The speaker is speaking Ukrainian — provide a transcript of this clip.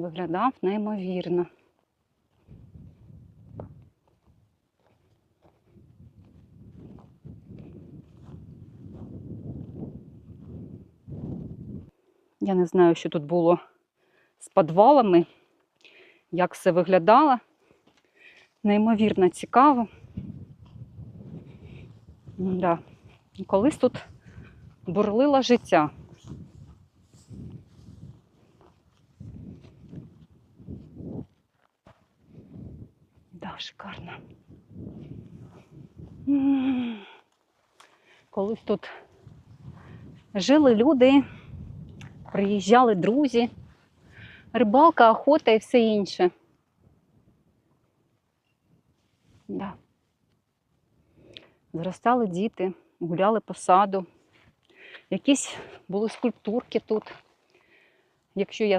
виглядав неймовірно. Я не знаю, що тут було з підвалами, як все виглядало. Неймовірно цікаво. Да. Колись тут бурлило життя. Шикарно. Колись тут жили люди, приїжджали друзі, рибалка, охота і все інше. Да. Зростали діти, гуляли по саду. Якісь були скульптурки тут. Якщо я